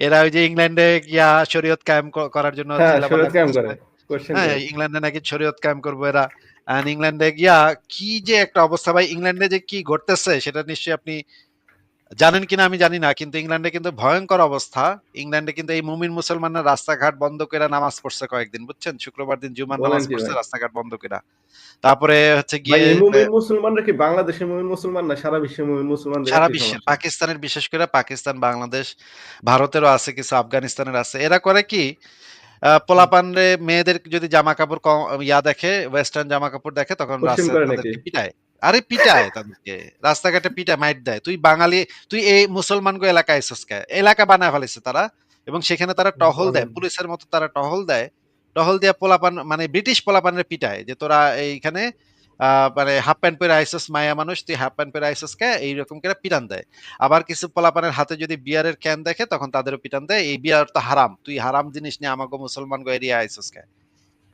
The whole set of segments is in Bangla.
এরা ওই যে ইংল্যান্ডে গিয়া শরীয়ত কায়েম করার জন্য হ্যাঁ, হ্যাঁ। ইংল্যান্ডে নাকি শরীয়ত কায়েম করব এরা। ইংল্যান্ডে গিয়া কি যে একটা অবস্থা ভাই ইংল্যান্ডে যে কি ঘটতেছে সেটা নিশ্চয়ই আপনি জানেন কিনা আমি জানি না। কিন্তু ইংল্যান্ডে কিন্তু ভয়ংকর অবস্থা। ইংল্যান্ডে কিন্তু এই মুমিন মুসলমানরা রাস্তাঘাট বন্ধ কইরা নামাজ পড়ছে কয়েকদিন। বুঝছেন? শুক্রবার দিন জুমার নামাজ পড়ছে রাস্তাঘাট বন্ধ কইরা। তারপরে হচ্ছে গিয়ে মুমিন মুসলমানরা কি বাংলাদেশের মুমিন মুসলমান না সারা বিশ্বের মুমিন মুসলমানদের সারা বিশ্বের পাকিস্তানের বিশেষ করে পাকিস্তান, বাংলাদেশ, ভারতেরও আছে কিছু আফগানিস্তানের আছে। এরা করে কি। পোলাপানরে মেয়েদের যদি জামাকাপড় ক ইয়া দেখে ওয়েস্টার্ন জামা কাপড় দেখে তখন রাস্তায় করে পিটায়। আরে পিটায় তাদেরকে। রাস্তাঘাটে পিটায়, মাইর দেয়। তুই বাঙালি, তুই এই মুসলমানগো এলাকায় আইছস কে? এলাকা বানায় ফেলাইছে তারা। এবং সেখানে তারা টহল দেয়। পুলিশের মতো তারা টহল দেয়। টহল দিয়া পোলাপান মানে ব্রিটিশ পোলাপানরে পিটায় যে তোরা এইখানে মানে হাফ প্যান্ট পইরা আইছস মাইয়া মানুষ, তুই হাফ প্যান্ট পইরা আইছস কে? এইরকম করে পিটান দেয়। আবার কিছু পোলাপানের হাতে যদি বিয়ারের ক্যান দেখে তখন তাদেরও পিটান দেয়। এই বিয়ার তো হারাম। তুই হারাম জিনিস নিয়ে আমাকে মুসলমান গো এরিয়া আইসস কে?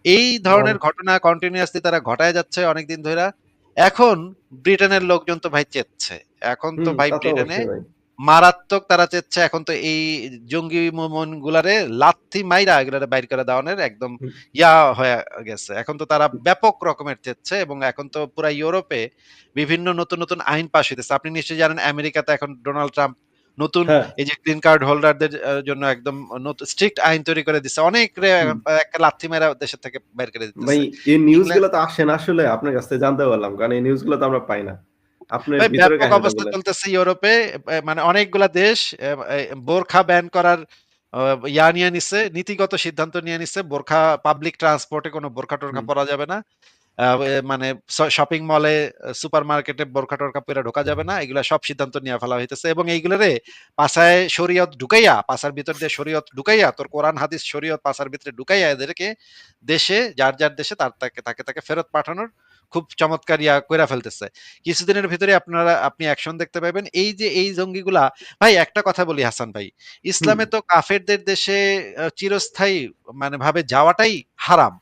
এই ধরনের ঘটনা কন্টিনিউয়াসলি তারা ঘটায় যাচ্ছে অনেকদিন ধইরা। এখন ব্রিটেনের লোকজন তো ভাই চেচ্ছে এখন তো ভাই ব্রিটেনে মারাত্মক তারা চেচ্ছে এখন তো এই জঙ্গি মোমন গুলারে লাথি মাইরা এগুলারে বাইর করে দেওয়ানের একদম ইয়া হয়ে গেছে। এখন তো তারা ব্যাপক রকমের চেচ্ছে এবং এখন তো পুরা ইউরোপে বিভিন্ন নতুন, নতুন আইন পাশ হইতেছে। আপনি নিশ্চয়ই জানেন আমেরিকাতে এখন ডোনাল্ড ট্রাম্প নতুন হ্যাঁ। এই যে গ্রিন কার্ড হোল্ডারদের জন্য একদম স্ট্রিক্ট আইন তৈরি করে দিছে। অনেকরে হুম। একটা লাথি মাইরা দেশের থেকে বাইর করে ভাই এই নিউজগুলো তো আসে না আসলে আপনার কাছ থেকে জানতে পারলাম। কারণ এই নিউজগুলো তো আমরা পাই না। ব্যাপক অবস্থা চলতেছে ইউরোপে। মানে অনেকগুলা দেশ বোরখা ব্যান করার ইয়া নিয়ে নিছে, নীতিগত সিদ্ধান্ত নিয়ে নিছে। বোরখা পাবলিক ট্রান্সপোর্টে কোন বোরখা-টোরখা হুম। পরা যাবে না। মানে শপিং মলে, সুপার মার্কেটে বোরখা-টোরখা পইরা ঢোকা যাবে না। এগুলা সব সিদ্ধান্ত নিয়া ফেলা হইতেছে এবং এইগুলারে পাছায় শরীয়ত ঢুকাইয়া, পাছার ভিতর দিয়ে শরীয়ত ঢুকাইয়া, তোর কোরআন হাদিস শরীয়ত পাছার ভিতরে ঢুকাইয়া এদেরকে দেশে যার, যার দেশে তার তাকে তাকে, তাকে ফেরত পাঠানোর খুব চমৎকার ইয়া কইরা ফেলতেছে। কিছুদিনের ভিতরে আপনারা আপনি অ্যাকশন দেখতে পাবেন এই যে এই জঙ্গিগুলা ভাই একটা কথা বলি হাসান ভাই। ইসলামে তো কাফেরদের দেশে চিরস্থায়ী মানে ভাবে যাওয়াটাই হারাম।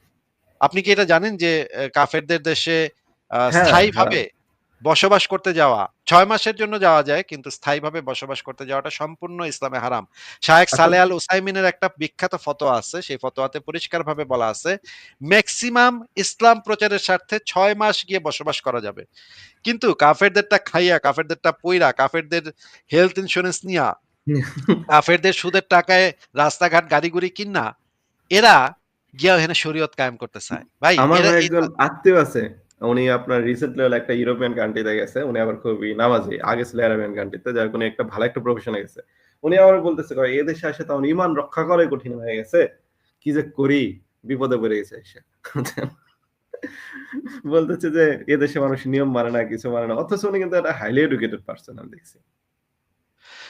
আপনি কি এটা জানেন যে কাফেরদের দেশে হ্যাঁ, স্থায়ীভাবে বসবাস করতে যাওয়া ছয় মাসের জন্য যাওয়া যায় কিন্তু স্থায়ীভাবে বসবাস করতে যাওয়াটা সম্পূর্ণ ইসলামে হারাম। শায়েখ আচ্ছা সালেহ আল উসাইমিনের একটা বিখ্যাত ফতোয়া আছে। সেই ফতোয়াতে পরিষ্কারভাবে বলা আছে, মেক্সিমাম ইসলাম প্রচারের স্বার্থে ছয় মাস গিয়ে বসবাস করা যাবে। কিন্তু কাফেরদেরটা খাইয়া, কাফেরদেরটা পইরা, কাফেরদের হেলথ ইন্সুরেন্স নিয়া, কাফেরদের সুদের টাকায় রাস্তাঘাট গাড়ি-গুড়ি কিন্না এরা গিয়া শরীয়ত কায়েম করতে চায়। ভাই আমার একজন আত্মীয় আছে। উনি আপনার রিসেন্টলি একটা ইউরোপিয়ান কান্ট্রিতে গেছে। উনি আবার খুবই নামাজি। আগে ছিল আরাবিয়ান কান্ট্রিতে। যার উনি একটা ভালো একটা প্রফেশনে গেছে। উনি আবার বলতেছে কয় এদেশে এসে তো আমার ঈমান রক্ষা করাই কঠিন হয়ে গেছে। কি যে করি? বিপদে পড়ে গেছে এসে। বলতেছে যে এদেশে মানুষ নিয়ম মানে না, কিছু মানে না। অথচ উনি কিন্তু একটা হাইলি এডুকেটেড পারসন আমি দেখছি।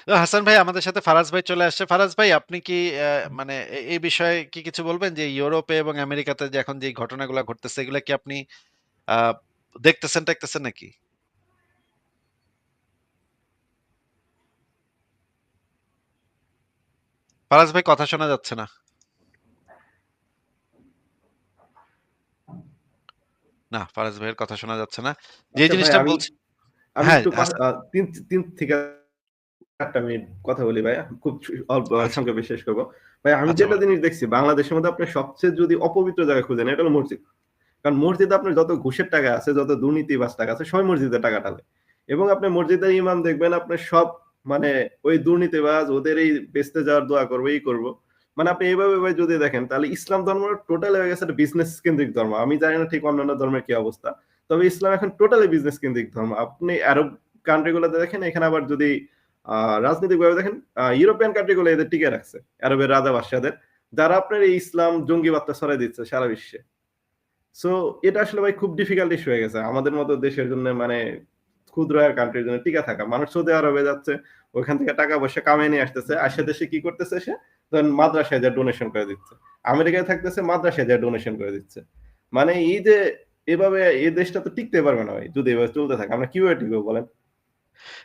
তো হাসান ভাই আমাদের সাথে ফারাজ ভাই চলে আসছে। ফারাজ ভাই আপনি কি অ্যা মানে এ এই বিষয়ে কি কিছু বলবেন যে ইউরোপে এবং আমেরিকাতে যে এখন যে ঘটনাগুলা ঘটতেছে এগুলা কি আপনি আ দেখতেছেন-টেখতেছেন নাকি? ফারাজ ভাই কথা শোনা যাচ্ছে না। না, ফারাজ ভাইয়ের কথা শোনা যাচ্ছে না। যে আচ্ছা ভাই জিনিসটা আমি বলছি আমি হ্যাঁ, একটু পাঁচ ৩ ৩ থেকে ৪ মিনিট কথা বলি ভাইয়া। খুব অল্প আচ্ছা। সংক্ষেপে শেষ করব। ভাই আমি আচ্ছা যেটা জিনিস দেখছি বাংলাদেশের মধ্যে আপনি সবচেয়ে যদি অপবিত্র জায়গা খুঁজেন এটা হলো মসজিদ। কারণ মসজিদে আপনার যত ঘুষের টাকা আছে, যত দুর্নীতিবাজ টাকা আছে সবাই মসজিদে টাকা ঢালে। এবং আপনি মসজিদের ইমাম দেখবেন আপনার সব মানে ওই দুর্নীতিবাজ ওদেরই বেঁচতে যাওয়ার দোয়া করব, এই করব। মানে আপনি ভাই যদি দেখেন তাহলে ইসলাম ধর্ম টোটাল হয়ে গেছে একটা বিজনেস কেন্দ্রিক ধর্ম। আমি জানি না ঠিক অন্যান্য ধর্মের কি অবস্থা। তবে ইসলাম এখন টোটালি বিজনেস কেন্দ্রিক ধর্ম। আপনি আরব কান্ট্রি গুলোতে দেখেন এখানে আবার যদি রাজনৈতিকভাবে দেখেন ইউরোপিয়ান কান্ট্রি গুলো এদের টিকিয়ে রাখছে। আরবের রাজা বাদশাদের। যারা আপনার এই ইসলাম জঙ্গিবাদটা ছড়াই দিচ্ছে সারা বিশ্বে। সো এটা আসলে ভাই খুব ডিফিকাল্ট ইস্যু হয়ে গেছে। আমাদের মতো দেশের জন্য মানে ক্ষুদ্র কান্ট্রির জন্য টিকে থাকা। মানুষ সৌদি আরবে যাচ্ছে, ওইখান থেকে টাকা পয়সা কামায় নিয়ে আসতেছে। আসে দেশে কি করতেছে সে? ধরেন মাদ্রাসায় যা ডোনেশন করে দিচ্ছে। আমেরিকায় থাকতেছে মাদ্রাসায় যা ডোনেশন করে দিচ্ছে। মানে এই যে এভাবে এই দেশটা তো টিকতে পারবে না ভাই। যদি এভাবে চলতে থাকে। আমরা কীভাবে টিকবো বলেন?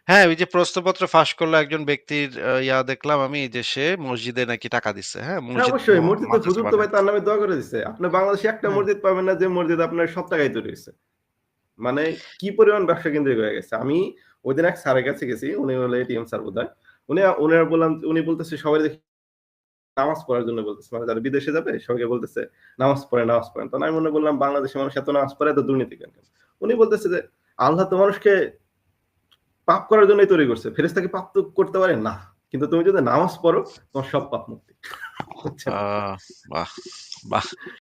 হ্যাঁ, ওই যে প্রশ্নপত্র ফাঁস করল একজন ব্যক্তির আ ইয়া দেখলাম আমি যে সে মসজিদে নাকি টাকা দিচ্ছে। হ্যাঁ? হ্যাঁ, মসজিদ অবশ্যই ম মসজিদে মাদ্রাসা হুজুর তো ভাই। তার নামে দোয়া করে দিছে। আপনি বাংলাদেশে একটা হুম। মসজিদ পাবেন না যে মসজিদ আপনার সব টাকায় তৈরি হইছে। মানে কি পরিমাণ ব্যবসা কেন্দ্রিক হয়ে গেছে। আমি ওইদিন এক স্যারের কাছে গেছি। উনি হলো এটিএম স্যার বোধহয়। উনি উনার বললাম উনি বলতেছে সবাই দেখি নামাজ পড়ার জন্য বলতেছে মানে যারা বিদেশে যাবে সবাইকে বলতেছে নামাজ পড়ে নামাজ পড়েন তখন আমি মনে করলাম বাংলাদেশের মানুষ এত নামাজ পড়ে এত দুর্নীতি কেন উনি বলতেছে যে আল্লাহ তো মানুষকে পাপ করার জন্যই তৈরি করছে। ফেরেস্তাকে পাপ তো করতে পারে? না। কিন্তু তুমি যদি নামাজ পড়ো, তোমার সব পাপ মুক্তি? বাহ বাহ।